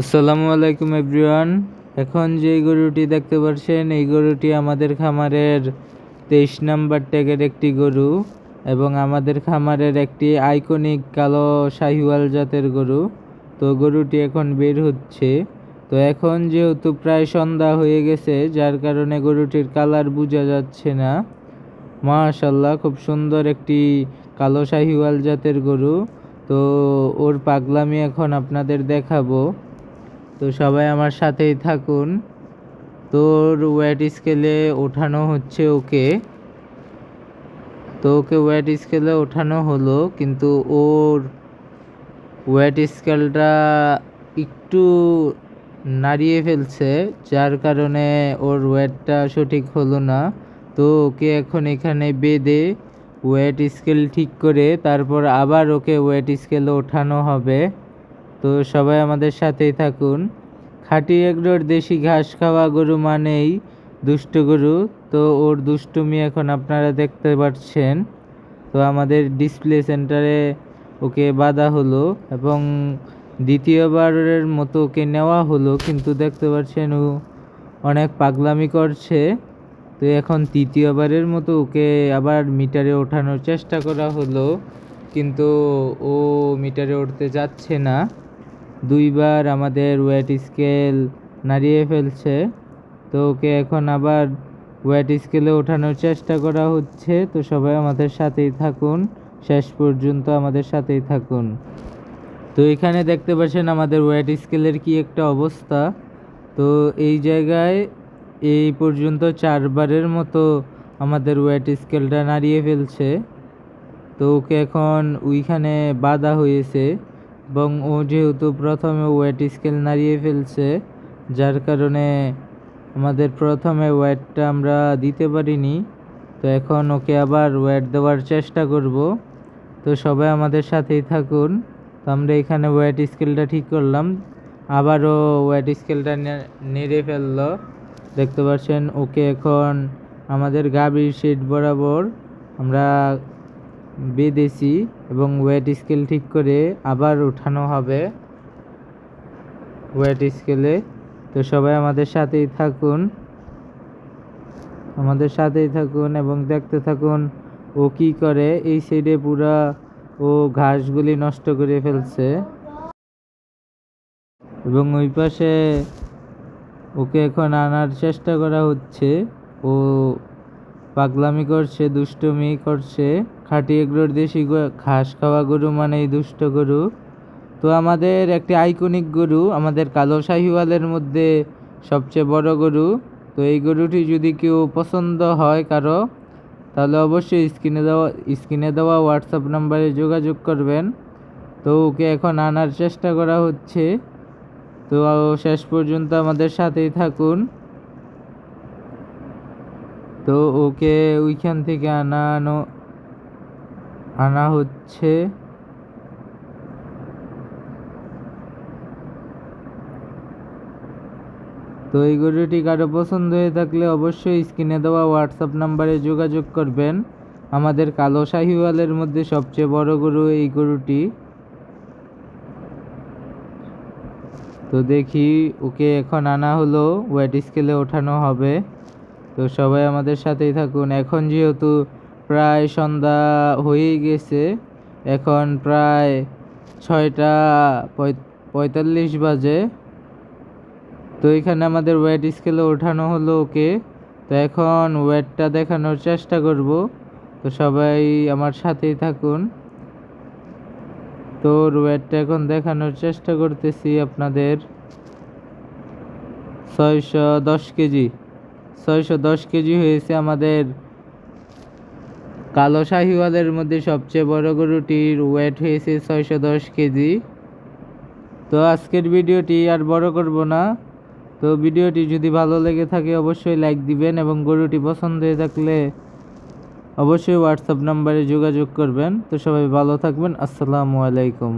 আসসালামু আলাইকুম এভরিওয়ান। এখন যে গরুটি দেখতে পাচ্ছেন এই গরুটি আমাদের খামারের তেইশ নাম্বার ট্যাগের একটি গরু এবং আমাদের খামারের একটি আইকনিক কালো শাহিওয়াল জাতের গরু। তো গরুটি এখন বের হচ্ছে। তো এখন যেহেতু প্রায় সন্ধ্যা হয়ে গেছে, যার কারণে গরুটির কালার বোঝা যাচ্ছে না। মাশাল্লাহ খুব সুন্দর একটি কালো শাহিওয়াল জাতের গরু। তো ওর পাগলামি এখন আপনাদের দেখাবো। তো সবাই আমার সাথেই থাকুন। তোর ওয়েট স্কেলে ওঠানো হচ্ছে ওকে। তো ওকে ওয়েট স্কেলে ওঠানো হলো, কিন্তু ওর ওয়েট স্কেলটা একটু নাড়িয়ে ফেলছে, যার কারণে ওর ওয়েটটা সঠিক হলো না। তো ওকে এখন এখানে বেঁধে ওয়েট স্কেল ঠিক করে তারপর আবার ওকে ওয়েট স্কেলে ওঠানো হবে। তো সবাই আমাদের সাথেই থাকুন। খাঁটি এগরোর দেশি ঘাস খাওয়া গরু মানেই দুষ্ট গরু। তো ওর দুষ্টুমি এখন আপনারা দেখতে পাচ্ছেন। তো আমাদের ডিসপ্লে সেন্টারে ওকে বাঁধা হলো এবং দ্বিতীয়বারের মতো ওকে নেওয়া হলো, কিন্তু দেখতে পাচ্ছেন ও অনেক পাগলামি করছে। তো এখন তৃতীয়বারের মতো ওকে আবার মিটারে ওঠানোর চেষ্টা করা হলো, কিন্তু ও মিটারে উঠতে যাচ্ছে না। দুইবার আমাদের ওয়েট স্কেল নাড়িয়ে ফেলছে। তো ওকে এখন আবার ওয়েট স্কেলে ওঠানোর চেষ্টা করা হচ্ছে। তো সবাই আমাদের সাথেই থাকুন। শেষ পর্যন্ত আমাদের সাথেই থাকুন। তো এখানে দেখতে পাচ্ছেন আমাদের ওয়েট স্কেলের কি একটা অবস্থা। তো এই জায়গায় এই পর্যন্ত চারবারের মতো আমাদের ওয়েট স্কেলটা নাড়িয়ে ফেলছে। তো ওকে এখন ওইখানে বাধা হয়েছে। এবং ও যেহেতু প্রথমে ওয়েট স্কেল নাড়িয়ে ফেলছে, যার কারণে আমাদের প্রথমে ওয়েটটা আমরা দিতে পারিনি, তো এখন ওকে আবার ওয়েট দেওয়ার চেষ্টা করব। তো সবাই আমাদের সাথেই থাকুন। তো আমরা এখানে ওয়েট স্কেলটা ঠিক করলাম। আবারও ওয়েট স্কেলটা নেড়ে ফেলল। দেখতে পাচ্ছেন, ওকে এখন আমাদের গাভীর সিট বরাবর আমরা বেঁধেছি এবং ওয়েট স্কেল ঠিক করে আবার উঠানো হবে। ওয়েট স্কেলে। তো সবাই আমাদের সাথেই থাকুন। আমাদের সাথেই থাকুন এবং দেখতে থাকুন ও কি করে। এই সাইডে পুরা ও ঘাসগুলি নষ্ট করে ফেলছে। এবং ওই পাশে ওকে এখন আনার চেষ্টা করা হচ্ছে। ও পাগলামি করছে, দুষ্টমি করছে। খাঁটি এগুলোর দেশি ঘাস খাওয়া গরু মানেই দুষ্ট গরু। তো আমাদের একটি আইকনিক গরু, আমাদের কালো শাহিওয়ালের মধ্যে সবচেয়ে বড় গরু। তো এই গরুটি যদি কেউ পছন্দ হয় কারও, তাহলে অবশ্যই স্ক্রিনে দেওয়া স্ক্রিনে দেওয়া হোয়াটসঅ্যাপ নাম্বারে যোগাযোগ করবেন। তো ওকে এখন আনার চেষ্টা করা হচ্ছে। তো শেষ পর্যন্ত আমাদের সাথেই থাকুন। তো ওকে ওইখান থেকে আনানো আনা হচ্ছে তো এই গরুটি কারও পছন্দ হয়ে থাকলে অবশ্যই স্ক্রিনে দেওয়া হোয়াটসঅ্যাপ নাম্বারে যোগাযোগ করবেন। আমাদের কালো শাহিওয়ালের মধ্যে সবচেয়ে বড় গরু এই গরুটি। তো দেখি ওকে এখন আনা হলো ওয়েট স্কেলে ওঠানো হবে। তো সবাই আমাদের সাথেই থাকুন। এখন যেহেতু প্রায় সন্ধ্যা হয়েই গেছে। এখন প্রায় ছয়টা পঁয়তাল্লিশ বাজে। তো এখানে আমাদের ওয়েট স্কেলে ওঠানো হলো ওকে। তো এখন ওয়েটটা দেখানোর চেষ্টা করব। তো সবাই আমার সাথেই থাকুন। তোর ওয়েটটা এখন দেখানোর চেষ্টা করতেছি আপনাদের। ছয়শো দশ কেজি। ছয়শো দশ কেজি হয়েছে আমাদের কালো শাহিওয়ালের মধ্যে সবচেয়ে বড় গরুটির ওয়েট হয়েছে ছয়শো দশ কেজি। তো আজকের ভিডিওটি আর বড় করব না। তো ভিডিওটি যদি ভালো লেগে থাকে অবশ্যই লাইক দিবেন এবং গরুটি পছন্দ হয়ে থাকলে অবশ্যই হোয়াটসঅ্যাপ নাম্বারে যোগাযোগ করবেন। তো সবাই ভালো থাকবেন। আসসালামু আলাইকুম।